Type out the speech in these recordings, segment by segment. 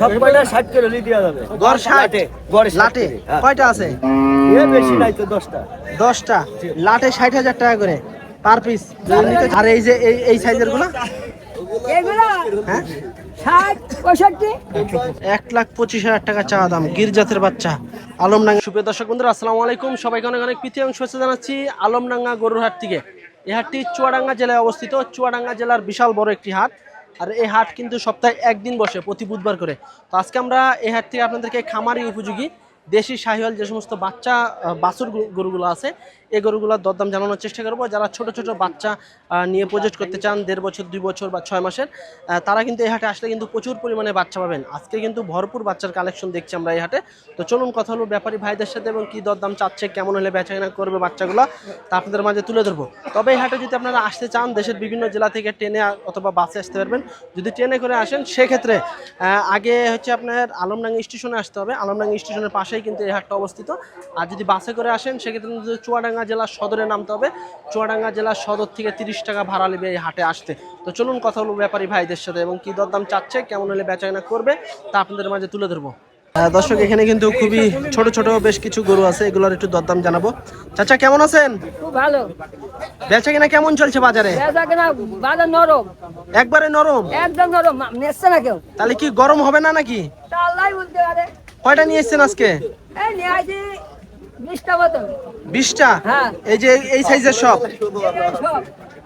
সব কয়টা ষাট কিলো দেওয়া যাবে? গড় ষাট? গড়ে লাটে? হ্যাঁ। কয়টা আছে? এ বেশি নাই তো দশটা। দশটা? লাটে ষাট হাজার টাকা করে পার পিস। আর এই যে এই এই সাইজেরগুলো? হ্যাঁ? এক লাখ পঁচিশ হাজার টাকা চাওয়া দাম গির জাতের বাচ্চা আলমডাঙ্গা। সুপ্রিয় দর্শক বন্ধুরা আসসালামু আলাইকুম। সবাইকে অনেক অনেক প্রীতি এবং শুভেচ্ছা জানাচ্ছি আলমডাঙ্গা গরুর হাট থেকে। এই হাটটি চুয়াডাঙ্গা জেলায় অবস্থিত। চুয়াডাঙ্গা জেলার বিশাল বড় একটি হাট। আর এই হাট কিন্তু সপ্তাহে একদিন বসে প্রতি বুধবার করে। তো আজকে আমরা এই হাট থেকে আপনাদেরকে খামারি উপযোগী দেশি শাহিওয়াল যে সমস্ত বাচ্চা বাছুর গরু- গরুগুলো আছে এই গরুগুলোর দরদাম জানানোর চেষ্টা করব। যারা ছোট ছোট বাচ্চা নিয়ে প্রজেক্ট করতে চান, দেড় বছর, দুই বছর বা ছয় মাসের তারা কিন্তু এই হাটে আসলে কিন্তু প্রচুর পরিমাণে বাচ্চা পাবেন। আজকে কিন্তু ভরপুর বাচ্চার কালেকশন দেখছি আমরা এই হাটে। তো চলুন কথা হলো ব্যাপারী ভাইদের সাথে এবং কী দরদাম চাচ্ছে, কেমন হলে বেচা কেনা করবে বাচ্চাগুলো, তা আপনাদের মাঝে তুলে ধরবো। তবে এই হাটে যদি আপনারা আসতে চান, দেশের বিভিন্ন জেলা থেকে ট্রেনে অথবা বাসে আসতে পারবেন। যদি ট্রেনে করে আসেন, সেক্ষেত্রে আগে হচ্ছে আপনার আলমডাঙ্গা স্টেশনে আসতে হবে। আলমডাঙ্গা স্টেশনের পাশেই কিন্তু এই হাটটা অবস্থিত। আর যদি বাসে করে আসেন সেক্ষেত্রে কিন্তু চুয়াডাঙ্গা জেলার সদরে নামতে হবে। চুয়াডাঙ্গা জেলার সদর থেকে তিরিশ টাকা ভাড়া নেবে এই হাটে আসতে। তো চলুন কথা বলব ব্যাপারী ভাইদের সাথে এবং কি দরদাম চাচ্ছে কেমন হলে বেচাকেনা করবে তা আপনাদের মাঝে তুলে ধরবো। দর্শক এখানে কিন্তু খুবই ছোট ছোট বেশ কিছু গরু আছে এগুলোর একটু দরদাম জানাব। চাচা কেমন আছেন? খুব ভালো। বেচা কিনা কেমন চলছে বাজারে? বেচা কেনা বাজার নরম। একবারে নরম? একদম নরম মা- না কেউ। তাহলে কি গরম হবে না নাকি? তা আল্লাহ বলতে পারে। কয়টা নিয়ে এসছেন আজকে? বিশটা হ্যাঁ। এই যে এই সাইজের সব?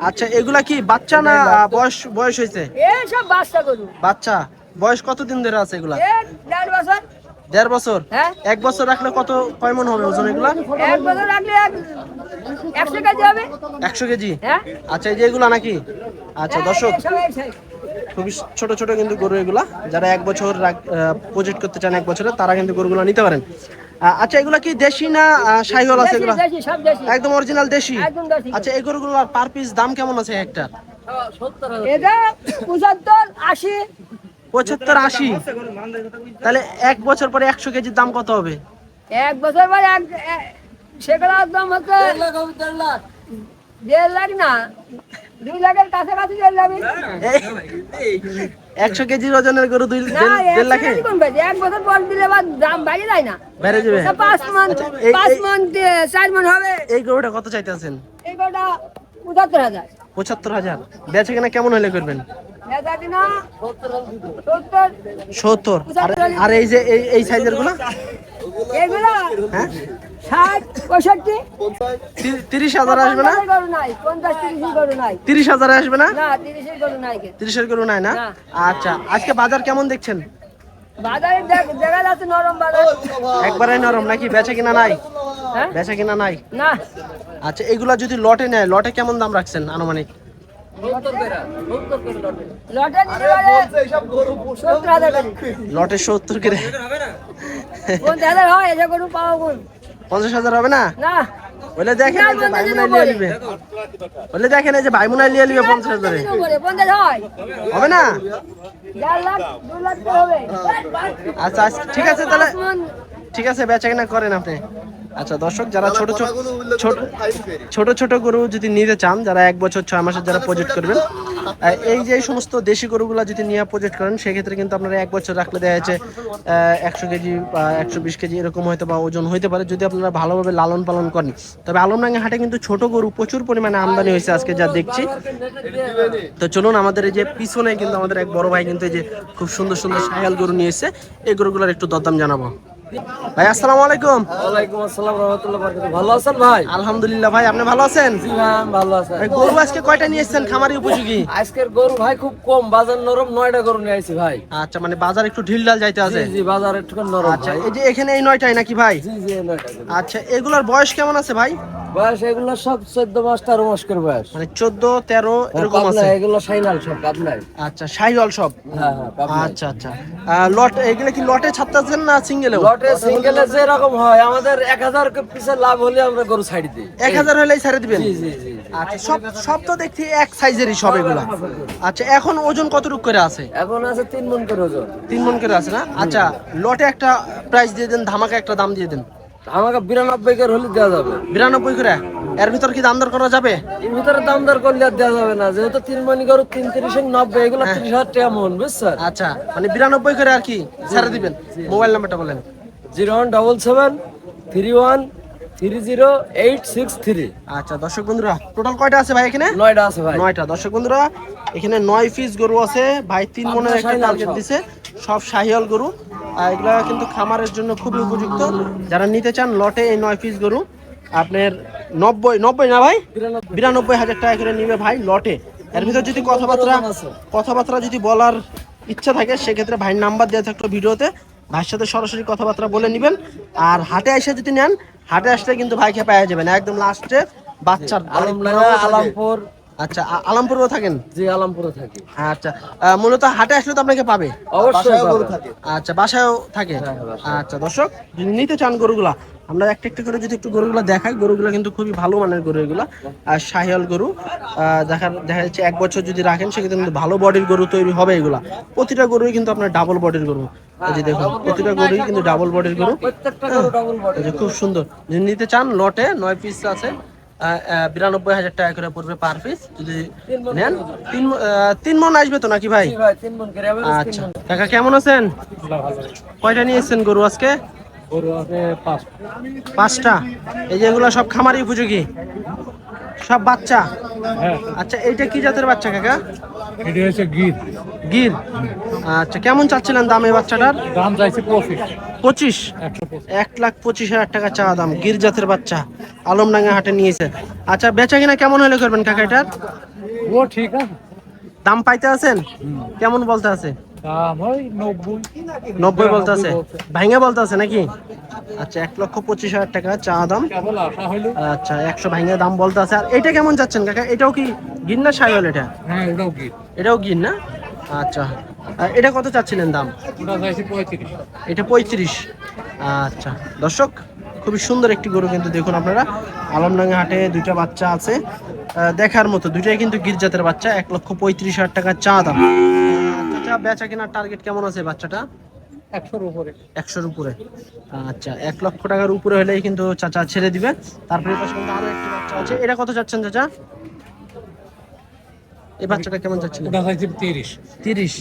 আচ্ছা এগুলা কি বাচ্চা না বয়স বয়স হয়েছে? বাচ্চা বয়স কতদিন ধরে আছে এগুলা? দেড় বছর। হ্যাঁ। এক বছর রাখলে কত কয় মন হবে ওজন এগুলা? এক বছর রাখলে একশো কেজি হবে। একশো কেজি? হ্যাঁ। আচ্ছা এই যে এগুলা নাকি? আচ্ছা দর্শক। খুবই ছোট ছোট কিন্তু গরু এগুলা। যারা এক বছর প্রজেক্ট করতে চান এক বছরে তারা কিন্তু গরুগুলো নিতে পারেন। আচ্ছা এগুলা কি দেশি না সাইহল আছে এগুলা? দেশি, সব দেশি। একদম অরিজিনাল দেশি? আচ্ছা এই গরুগুলোর পার পিস দাম কেমন আছে একটা? এটা পঁচাত্তর আশি। পঁচাত্তর আশি। তাহলে এক বছর পরে একশো কেজির দাম কত হবে? এক বছর পরে এক এ- সেগুলো একদম হচ্ছে দেড় লাখ। না। দুই লাখের কাছাকাছি চলে যাবে একশো কেজির ওজনের গরু দুই দেড়- দেড় লাখে? কেজি? এক বছর পর দিলে আবার দাম বাইরে যায় না। বেড়ে যাবে। পাঁচ মন আচ্ছা, পাঁচ মন চার মন হবে। এই গরুটা কত চাইতেছেন? এই পঁচাত্তর হাজার। পঁচাত্তর হাজার। বেচে কিনা কেমন হলে করবেন? সত্তর। আর আর এই যে এই এই সাইজেরগুলো? এগুলো হ্যাঁ? ষাট পঁয়ষট্টি। তিরিশ হাজার আসবে না? তিরিশ হাজার আসবে না? না তিরিশের গরু নাই। আচ্ছা আজকে বাজার কেমন দেখছেন? নরম বাজার। একবারে নরম নাকি বেচে কিনা নাই? হ্যাঁ? বেচে কিনা নাই? না। আচ্ছা এগুলা যদি লটে নেয় লটে কেমন দাম রাখছেন আনুমানিক? লটে সত্তর করে। পঞ্চাশ হাজার হবে না? বলে দেখেন যে বলে। দেখেন এই নিবে পঞ্চাশ হাজারে হবে না? আচ্ছা আচ্ছা, ঠিক আছে তাহলে। ঠিক আছে বেচা কিনা করেন আপনি। আচ্ছা দর্শক যারা ছোট ছোট ছোট ছোট ছোট গরু যদি নিতে চান যারা এক বছর ছয় মাসের যারা প্রজেক্ট করবেন এই যে সমস্ত দেশি গরুগুলো যদি নিয়ে প্রজেক্ট করেন সেক্ষেত্রে কিন্তু আপনারা এক বছর রাখলে দেখা যাচ্ছে একশো কেজি বা একশো বিশ কেজি এরকম হয়তো বা ওজন হইতে পারে যদি আপনারা ভালোভাবে লালন পালন করেন। তবে আলমডাঙ্গা হাটে কিন্তু ছোট গরু প্রচুর পরিমাণে আমদানি হয়েছে আজকে যা দেখছি। তো চলুন আমাদের এই যে পিছনে কিন্তু আমাদের এক বড় ভাই কিন্তু এই যে খুব সুন্দর সুন্দর সায়াল গরু নিয়েছে এই গরুগুলোর একটু দরদাম জানাব। ভাই আসসালামু আলাইকুম। ওয়ালাইকুম আসসালাম রহমতুল্লাহ বরকাতুহু। ভালো আছেন ভাই? আলহামদুলিল্লাহ ভাই আপনি ভালো আছেন? জি ভাই ভালো আছেন ভাই, গরু আজকে কয়টা নিয়ে এসেছেন খামারি উপযোগী? আজকের গরু ভাই খুব কম বাজার নরম নয়টা গরু নিয়ে আইছি ভাই। আচ্ছা মানে বাজার একটু ঢিল ঢাল যাইতে আছে? জি জি বাজার একটু নরম আচ্ছা এই যে এখানে এই নয়টাই নাকি ভাই? জি জি এই নয়টা আচ্ছা এগুলোর বয়স কেমন আছে ভাই? বয়স এগুলো সব চোদ্দ মাস তেরো মাস করে বয়স। মানে চোদ্দ তেরো এরকম আছে? এগুলো সাইনাল সব পাবনায়। আচ্ছা শাহিওয়াল সব? হ্যাঁ হ্যাঁ আচ্ছা আচ্ছা। লট এগুলো কি লটে ছাড়তেছেন না সিঙ্গেলেও? লটে সিঙ্গেলে যে রকম হয় আমাদের পিছে লাভ হলে আমরা গরু ছাড়ি দিই। এক হাজার হলেই ছেড়ে দিবেন? জি জি জি আচ্ছা সব সব তো দেখছি এক সাইজেরই সব এগুলা। আচ্ছা এখন ওজন কতটুকু করে আছে? এখন আছে করে ওজন। করে আছে না? আচ্ছা লটে একটা প্রাইস দিয়ে দেন ধামাকা একটা দাম দিয়ে দেন। আমাকে বিরানব্বই করে হলে দেওয়া যাবে। বিরানব্বই করে? এর ভিতর কি দাম দর করা যাবে? এর ভিতরে দাম দর করলে আর দেওয়া যাবে না। যেহেতু তিন মনি গরু তিন তিরিশ নব্বই এগুলো হ্যাঁ। তিরিশ হাজার টাকা মন বুঝছেন? আচ্ছা মানে বিরানব্বই করে আর কি ছেড়ে দিবেন? মোবাইল নাম্বারটা বলেন। Zero one double seven three one three zero eight six three. আচ্ছা দর্শক বন্ধুরা টোটাল কয়টা আছে ভাই এখানে? নয়টা আছে ভাই। নয়টা। দর্শক বন্ধুরা এখানে নয় পিস গরু আছে। ভাই তিন মনের একটা টার্গেট সব। দিছে। সব শাহিয়াল গরু। আর এগুলা কিন্তু খামারের জন্য খুবই উপযুক্ত। যারা নিতে চান লটে এই নয় পিস গরু। আপনার নব্বই নব্বই না ভাই? বিরানব্বই। হাজার টাকা করে নিবে ভাই লটে। এর ভিতর যদি কথাবার্তা। কথাবার্তা যদি বলার ইচ্ছা থাকে সেক্ষেত্রে ভাইয়ের নাম্বার দেওয়া থাকল ভিডিওতে। ভাইয়ের সাথে সরাসরি কথাবার্তা বলে নেবেন। আর হাটে এসে যদি নেন হাটে আসলে কিন্তু ভাইকে পাওয়া যাবেন। একদম লাস্টে বাচ্চার আলামপুর আচ্ছা আলমপুরেও থাকেন? জি আলামপুরে থাকি। আচ্ছা মূলত হাটে আসলে তো আপনাকে পাবে? অবশ্যই আচ্ছা বাসায়ও থাকে? হ্যাঁ, আচ্ছা দর্শক যদি নিতে চান গরুগুলা আমরা একটা একটা করে যদি একটু গরুগুলা দেখাই গরুগুলা কিন্তু খুবই ভালো মানের গরু এগুলা। আর শাহিয়াল গরু। আহ, দেখার দেখা যাচ্ছে এক বছর যদি রাখেন সেক্ষেত্রে কিন্তু ভালো বডির গরু তৈরি হবে এগুলা। প্রতিটা গরুই কিন্তু আপনার ডাবল বডির গরু। এই যে দেখুন প্রতিটা গরুই কিন্তু ডাবল বডির গরু। প্রত্যেকটা গরু ডবল বডি এই যে খুব সুন্দর। যদি নিতে চান লটে নয় পিস আছে। বিরানব্বই হাজার টাকা করে পড়বে পার পিস যদি নেন তিন মন আসবে তো নাকি ভাই? মন আচ্ছা। কাকা কেমন আছেন? কয়টা নিয়ে এসেছেন গরু আজকে? গরু আছে পাঁচ পাঁচটা। এই যে এগুলো সব খামারি উপযোগী? সব বাচ্চা? হ্যাঁ। আচ্ছা এইটা কি জাতের বাচ্চা কাকা? এটা হচ্ছে গির। গির? আচ্ছা কেমন চাচ্ছিলেন দাম এই বাচ্চাটার? দাম চাইছে পঁচিশ। পঁচিশ? এক লাখ পঁচিশ হাজার টাকা চাওয়া দাম গির জাতের বাচ্চা আলমডাঙ্গা হাটে নিয়েছে। আচ্ছা বেচা কিনা কেমন হলে করবেন কাকা এটার? ও ঠিক আছে। দাম পাইতে আছেন? কেমন বলতে আছে? দাম ওই নব্বই। নব্বই বলতে আছে ভাইঙ্গা বলতে আছে নাকি? আচ্ছা এক লক্ষ পঁচিশ হাজার টাকা চা দাম। আচ্ছা একশো ভাইঙ্গা দাম বলতে আছে আর এটা কেমন যাচ্ছেন কাকা? এটাও কি গিন না সাইওয়াল এটা? হ্যাঁ ওটাও গির এটাও গিন না? আচ্ছা। আর এটা কত চাচ্ছিলেন দাম? এটা পঁয়ত্রিশ। আচ্ছা দর্শক খুবই সুন্দর একটি গরু কিন্তু দেখুন আপনারা। আলমডাঙ্গা হাটে দুইটা বাচ্চা আছে। দেখার মতো দুইটাই কিন্তু গির্জাতের বাচ্চা। এক লক্ষ পঁয়ত্রিশ হাজার টাকা চা দাম। বেচা কেনার টার্গেট কেমন আছে বাচ্চাটা? একশোর উপরে। একশোর উপরে। আচ্ছা এক লক্ষ টাকার উপরে হলেই কিন্তু চাচা ছেড়ে দিবে। তারপরে আরও একটি বাচ্চা আছে। এটা কত চাচ্ছেন চাচা? এই বাচ্চাটা কেমন চাচ্ছেন? তিরিশ। তিরিশ।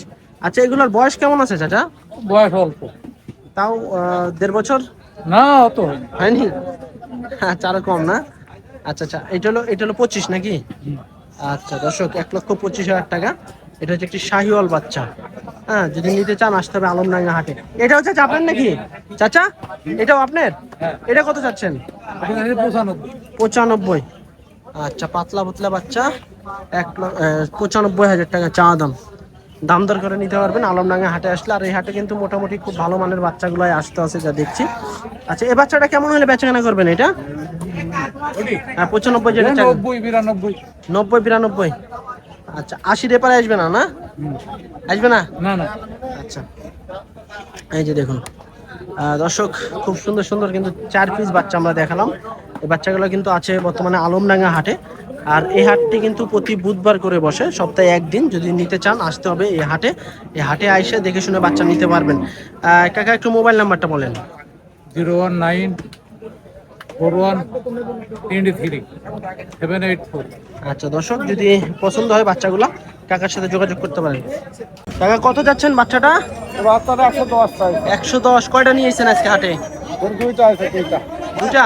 আচ্ছা এগুলোর বয়স কেমন আছে চাচা? বয়স অল্প। তাও দেড় বছর? না অত হয়নি? আচ্ছা আরও কম না? আচ্ছা আচ্ছা এটা হলো এটা হলো পঁচিশ নাকি? আচ্ছা দর্শক এক লক্ষ পঁচিশ হাজার টাকা। এটা হচ্ছে একটি শাহিওয়াল বাচ্চা। হ্যাঁ যদি নিতে চান আসতে হবে আলমডাঙ্গা হাটে। এটা হচ্ছে আপনার নাকি? চাচা এটাও আপনার? এটা কত চাচ্ছেন? পঁচানব্বই। আচ্ছা পাতলা পাতলা বাচ্চা। এক পঁচানব্বই হাজার টাকা চা দাম। দাম দর করে নিতে পারবেন। আলমডাঙ্গা হাটে আসলে আর এই হাটে কিন্তু মোটামুটি খুব ভালো মানের বাচ্চাগুলোই আসতে আছে যা দেখছি। আচ্ছা এই বাচ্চাটা কেমন হলে বেচাকেনা করবেন এটা? হ্যাঁ পঁচানব্বই যেটা নব্বই বিরানব্বই। নব্বই বিরানব্বই। আচ্ছা আশি রেপারে আসবে না না? আসবে না? না না। আচ্ছা। এই যে দেখুন দর্শক খুব সুন্দর সুন্দর কিন্তু চার পিস বাচ্চা আমরা দেখালাম। এই বাচ্চাগুলো কিন্তু আছে বর্তমানে আলমডাঙ্গা হাটে। আর এই হাটটি কিন্তু প্রতি বুধবার করে বসে সপ্তাহে একদিন। যদি নিতে চান আসতে হবে এই হাটে। এই হাটে আইসে দেখে শুনে বাচ্চা নিতে পারবেন। কাকা একটু মোবাইল নাম্বারটা বলেন। Zero one nine four one twenty three seven eight four আচ্ছা দর্শক যদি পছন্দ হয় বাচ্চাগুলো কাকার সাথে যোগাযোগ করতে পারেন। কাকা কত যাচ্ছেন বাচ্চাটা? বাচ্চাটা একশো দশ একশো দশ কয়টা নিয়েছেন আজকে হাটে? দুইটা আছে দুইটা?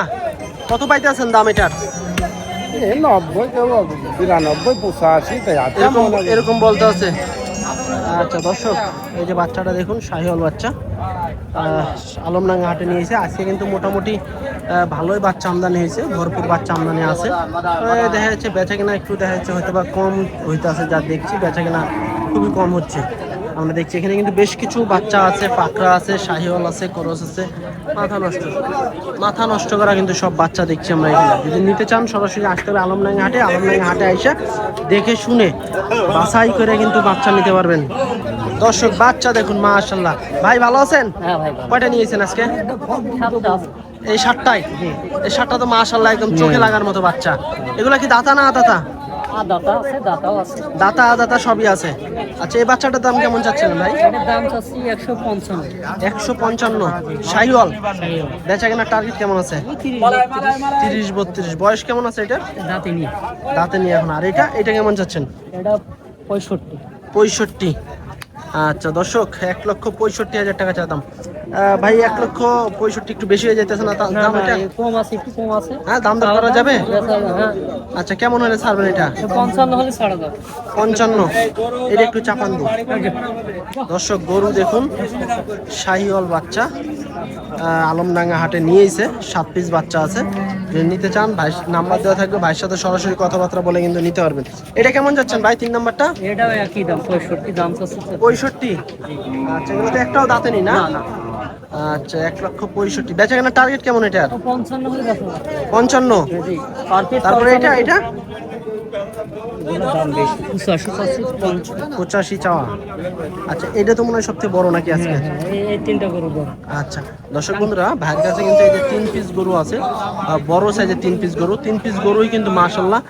কত পাইতে আছেন দাম এটার? নব্বই বিরানব্বই পঁচাশি এরকম এরকম বলতে আছে। আচ্ছা দর্শক এই যে বাচ্চাটা দেখুন শাহিওয়াল বাচ্চা। আলমডাঙ্গা হাটে নিয়েছে। আজকে কিন্তু মোটামুটি ভালোই বাচ্চা আমদানি হয়েছে ভরপুর বাচ্চা আমদানি আছে। দেখা যাচ্ছে বেচা কেনা একটু দেখা যাচ্ছে হয়তো বা কম হইতে আছে যা দেখছি বেচা কেনা খুবই কম হচ্ছে। আমরা দেখছি এখানে কিন্তু বেশ কিছু বাচ্চা আছে পাকড়া আছে শাহিওয়াল আছে করস আছে মাথা নষ্ট। মাথা নষ্ট করা কিন্তু সব বাচ্চা দেখছি আমরা এখানে। যদি নিতে চান সরাসরি আসতে হবে আলমডাঙ্গা হাটে আলমডাঙ্গা হাটে আইসা দেখে শুনে বাছাই করে কিন্তু বাচ্চা নিতে পারবেন। দর্শক বাচ্চা দেখুন মাশাল্লাহ ভাই ভালো আছেন? হ্যাঁ কয়টা নিয়েছেন আজকে? এই সাতটাই এই সাতটা তো মাশাল্লাহ একদম চোখে লাগার মতো বাচ্চা। এগুলা কি দাতা না দাতা দাতা আছে দাতাও আছে। দাতা দাতা সবই আছে। আচ্ছা এই বাচ্চাটার দাম কেমন চাচ্ছেন ভাই? এটার দাম চাচ্ছি একশো পঞ্চান্ন। একশো পঞ্চান্ন। শাহিওয়াল? বেচা কেনার টার্গেট কেমন আছে? তিরিশ। বত্রিশ। বয়স কেমন আছে এটা দাঁতে নিয়ে। দাঁতে নিয়ে এখন। আর এটা? এটা কেমন চাচ্ছেন? এটা পঁয়ষট্টি। পঁয়ষট্টি। আচ্ছা দর্শক এক লক্ষ পঁয়ষট্টি হাজার টাকা চা দাম। আহ, ভাই এক লক্ষ পঁয়ষট্টি একটু বেশি হয়ে যাইতেছে না দাম এটা? কম আছে একটু কম আছে। হ্যাঁ দাম দর করা যাবে? হ্যাঁ। আচ্ছা কেমন হলে ছাড়বেন এটা? পঞ্চান্ন হলে ছাড়া যাবে। পঞ্চান্ন। এটা একটু চাপান দিন দর্শক গরু দেখুন শাহিওয়াল বাচ্চা আলমডাঙ্গা হাটে নিয়েছে সাত পিস বাচ্চা আছে। যদি নিতে চান ভাই নাম্বার দেওয়া থাকবে ভাইয়ের সাথে সরাসরি কথাবার্তা বলে কিন্তু নিতে পারবেন। এটা কেমন যাচ্ছেন ভাই তিন নাম্বারটা? এটাও একই দাম পঁয়ষট্টি দাম পঁয়ষট্টি? আচ্ছা এগুলো তো একটাও দাঁতে নি না। আচ্ছা এক লক্ষ পঁয়ষট্টি। বেচা কেনার টার্গেট কেমন এটা? পঞ্চান্ন তারপরে এটা এটা? পঁচাশি চাওয়া। আচ্ছা এটা তো মনে হয় সবচেয়ে বড় নাকি আজকে? হ্যাঁ হ্যাঁ এই- এই তিনটা গরু বড়। আচ্ছা দর্শক বন্ধুরা ভাইয়ের কাছে কিন্তু এই যে তিন পিস গরু আছে বড় সাইজের তিন পিস গরু। তিন পিস গরুই কিন্তু মাশাল্লাহ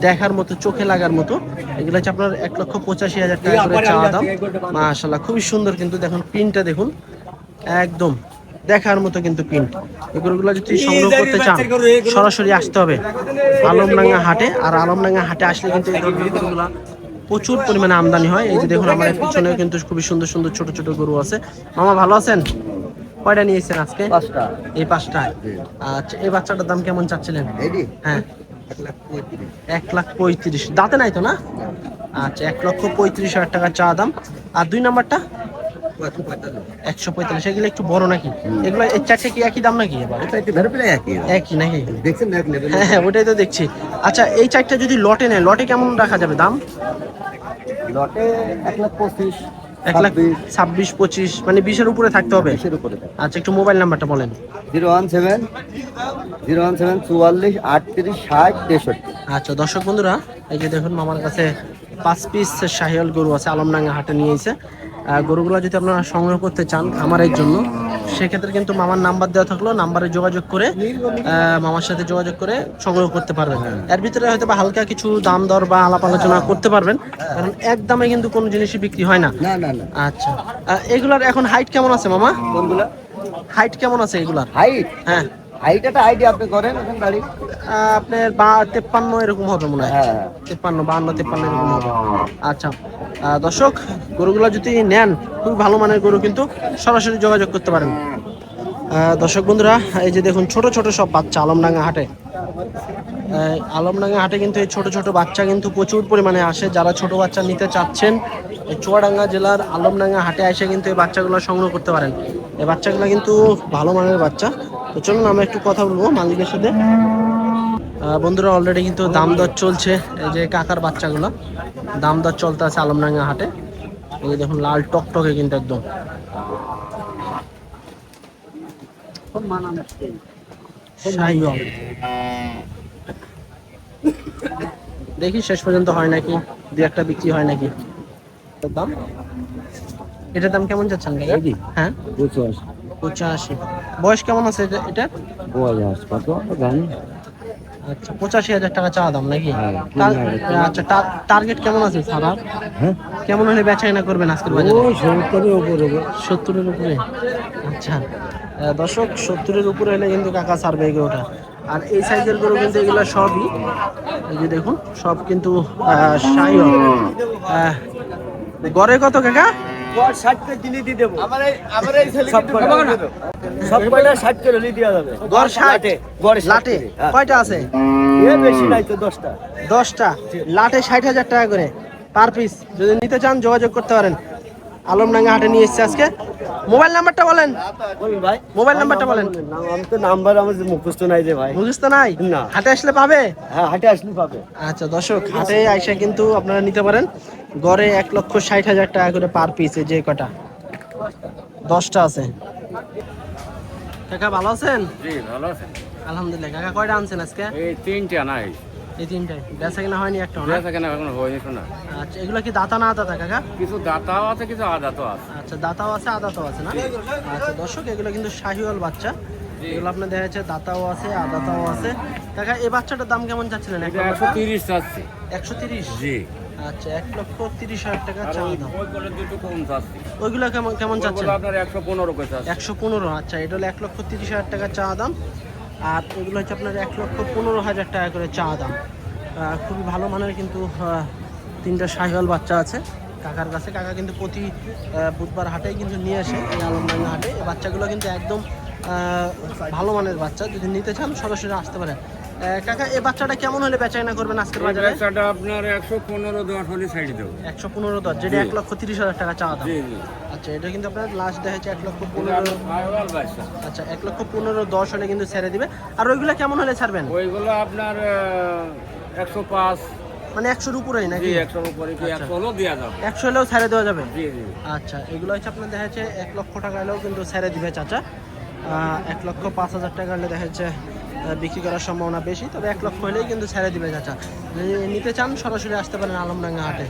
দেখার মতো চোখে লাগার মতো। এগুলো হচ্ছে আপনার এক লক্ষ পঁচাশি হাজার টাকা করে চাওয়া দাম। মাশাল্লাহ খুবই সুন্দর কিন্তু দেখুন প্রিন্টটা দেখুন। একদম। দেখার মতো কিন্তু প্রিন্ট এই গরুগুলো যদি সংগ্রহ করতে চান সরাসরি আসতে হবে আলমডাঙ্গা হাটে। আর আলমডাঙ্গা হাটে আসলে কিন্তু এই ধরনের গরুগুলা প্রচুর পরিমাণে আমদানি হয়। এই যে দেখুন আমার পিছনেও কিন্তু খুবই সুন্দর সুন্দর ছোট ছোট গরু আছে। মামা ভালো আছেন? কয়টা নিয়েছেন আজকে? পাঁচটা। এই পাঁচটা আচ্ছা এই বাচ্চাটার দাম কেমন চাচ্ছিলেন? হ্যাঁ। এক লাখ পঁয়ত্রিশ। দাঁতে নাই তো না? আচ্ছা এক লক্ষ পঁয়ত্রিশ হাজার টাকা চা দাম। আর দুই নাম্বারটা? একশো পঁয়তাল্লিশ এগুলো একটু বড় নাকি? এগুলো এই চারটে কি একই দাম নাকি একই একই নাকি? দেখছেন হ্যাঁ হ্যাঁ ওটাই তো দেখছি। আচ্ছা এই চারটা যদি লটে নেয় লটে কেমন রাখা যাবে দাম? লটে এক লাখ পঁচিশ এক লাখ ছাব্বিশ। পঁচিশ মানে বিশের উপরে থাকতে হবে? আচ্ছা একটু মোবাইল নাম্বারটা বলেন। Zero one seven zero one seven চুয়াল্লিশ আটত্রিশ ষাট তেষট্টি। আচ্ছা দর্শক বন্ধুরা এই যে দেখুন মামার কাছে পাঁচ পিস শাহিয়াল গরু আছে আলমডাঙ্গা হাটে নিয়ে এসে। আহ, গরুগুলো যদি আপনারা সংগ্রহ করতে চান খামারের জন্য সেক্ষেত্রে কিন্তু মামার নাম্বার দেওয়া থাকল নাম্বারে যোগাযোগ করে মামার সাথে যোগাযোগ করে সংগ্রহ করতে পারবেন। এর ভিতরে হয়তো বা হালকা কিছু দাম দর বা আলাপ আলোচনা করতে পারবেন কারণ এক দামে কিন্তু কোনো জিনিসই বিক্রি হয় না। আচ্ছা। এগুলার এখন হাইট কেমন আছে মামা? কোনগুলো? হাইট কেমন আছে এগুলার? হাইট হ্যাঁ। হাইট একটা আইডিয়া আপনি করেন এখন গাড়ি আপনার বা তেপ্পান্ন এরকম হবে মনে হয়। হ্যাঁ। তেপ্পান্ন বাহান্ন তেপ্পান্ন এরকম হবে। আচ্ছা। দর্শক, গরুগুলো যদি নেন খুব ভালো মানের গরু কিন্তু সরাসরি যোগাযোগ করতে পারেন। দর্শক বন্ধুরা, এই যে দেখুন, ছোট ছোট সব বাচ্চা আলমডাঙ্গা হাটে। আলমডাঙ্গা হাটে কিন্তু এই ছোট ছোট বাচ্চা কিন্তু প্রচুর পরিমাণে আসে। যারা ছোট বাচ্চা নিতে চাচ্ছেন, এই চুয়াডাঙ্গা জেলার আলমডাঙ্গা হাটে এসে কিন্তু এই বাচ্চাগুলো সংগ্রহ করতে পারেন। এই বাচ্চাগুলো কিন্তু ভালো মানের বাচ্চা। তো চলুন, আমরা একটু কথা বলব মালিকের সাথে। বন্ধুরা অলরেডি কিন্তু দাম দর চলছে। এই যে কাকার বাচ্চাগুলো দাম দর চলতে আছে আলমডাঙ্গা হাটে। এই দেখুন লাল টকটকে কিন্তু একদম। দেখি শেষ পর্যন্ত হয় নাকি? দু একটা বিক্রি হয় নাকি? দাম? এটার দাম কেমন যাচ্ছেন কাকা? হ্যাঁ? পঁচাশ। বয়স কেমন আছে এটা? পঁচাশ কত? জানি আচ্ছা পঁচাশি হাজার টাকা চাওয়া দাম নাকি? হ্যাঁ। আচ্ছা টার্গেট কেমন আছে সারা হ্যাঁ? কেমন হলে বেচা কেনা করবেন আজকের বাজারে? সত্তরের উপরে সত্তরের উপরে? আচ্ছা। দর্শক সত্তরের উপরে হলে কিন্তু কাকা ছাড়বে গরুটা আর এই সাইজের গরু কিন্তু এগুলো সবই। এই যে দেখুন সব কিন্তু সাইও গড়ে কত কাকা? সব কয়টা? ষাট করে হলে দেওয়া যাবে? গড় ষাট? গড়ে লাটে? হ্যাঁ। কয়টা আছে? এ বেশি নাই তো দশটা। দশটা? লাটে ষাট হাজার টাকা করে। Per piece. যদি নিতে চান যোগাযোগ করতে পারেন। আলমডাঙ্গা হাটে নিয়ে এসছে আজকে। মোবাইল নাম্বারটা বলেন। ভাই মোবাইল নাম্বারটা বলেন। আমি তো নাম্বার আমার মুখস্থ নাই রে ভাই। মুখস্থ নাই? না। হাটে আসলে পাবে? হ্যাঁ হাটে আসলে পাবে। আচ্ছা দর্শক হাটে আইসা কিন্তু আপনারা নিতে পারেন। গড়ে এক লক্ষ ষাট হাজার টাকা করে পার পিসে যে কটা। দশটা আছে। কাকা ভালো আছেন? জি ভালো আছে আলহামদুলিল্লাহ। কাকা কয়টা আনছেন আজকে? এই তিনটা নাই। এই তিনটাই। বেচা কিনা হয়নি একটা বেচা কেনা এখন হয়নি শোনা আচ্ছা এগুলো কি দাতা না দাতা কাকা? কিছু দাতাও আছে কিছু আদাতও আছে। আচ্ছা দাতাও আছে আদাতাও আছে না? আচ্ছা দর্শক এগুলো কিন্তু শাহিওয়াল বাচ্চা। এগুলো আপনার দেখা যাচ্ছে দাতাও আছে আদাতাও আছে। কাকা এই বাচ্চাটার দাম কেমন চাচ্ছিলেন একশো তিরিশ চাচ্ছি। একশো তিরিশ? জি। আচ্ছা এক লক্ষ তিরিশ হাজার টাকা চা দাম। ওইগুলো দুটো কম চাচ্ছি। ওইগুলো কেমন কেমন চাচ্ছেন? আপনার একশো পনেরো একশো পনেরো আচ্ছা এটা হলো এক লক্ষ তিরিশ হাজার টাকা চা দাম। আর এগুলো হচ্ছে আপনার এক লক্ষ পনেরো হাজার টাকা করে চা দাম। খুবই ভালো মানের কিন্তু তিনটা সাহিওয়াল বাচ্চা আছে। কাকার কাছে কাকা কিন্তু প্রতি বুধবার হাটেই কিন্তু নিয়ে আসে, এই আলমডাঙ্গা হাটে। এই বাচ্চাগুলো কিন্তু একদম ভালো মানের বাচ্চা। যদি নিতে চান, সরাসরি আসতে পারেন। কাকা এই বাচ্চাটা কেমন হলে বেচাকেনা করবেন আজকের বাজারে? ব্যবসাটা আপনার একশো পনেরো দশ হলে সাইড দেবো। একশো পনেরো দশ যেটা এক লক্ষ তিরিশ হাজার টাকা চা দাম। আচ্ছা এটা কিন্তু আপনার লাস্ট দেখা যাচ্ছে এক লক্ষ এটা পনেরো আপনার ফাইবার বাচ্চা। আচ্ছা এক লক্ষ পনেরো দশ হলে কিন্তু ছেড়ে দিবে। আর ওইগুলো কেমন হলে ছাড়বেন? ওইগুলো আপনার একশো পাঁচ। মানে একশোর উপরেই নাকি? একশোর উপরে আচ্ছা। একশো হলেও ছেড়ে দেওয়া যাবে? আচ্ছা এগুলো হচ্ছে আপনার দেখা যাচ্ছে এক লক্ষ টাকা হলেও কিন্তু ছেড়ে দিবে চাচা। এক লক্ষ পাঁচ হাজার টাকা হলে দেখা যাচ্ছে বিক্রি করার সম্ভাবনা বেশি, তবে এক লক্ষ হলেই কিন্তু ছেড়ে দিবে, চাচা। নিতে চান, সরাসরি আসতে পারেন আলমডাঙ্গা হাটে।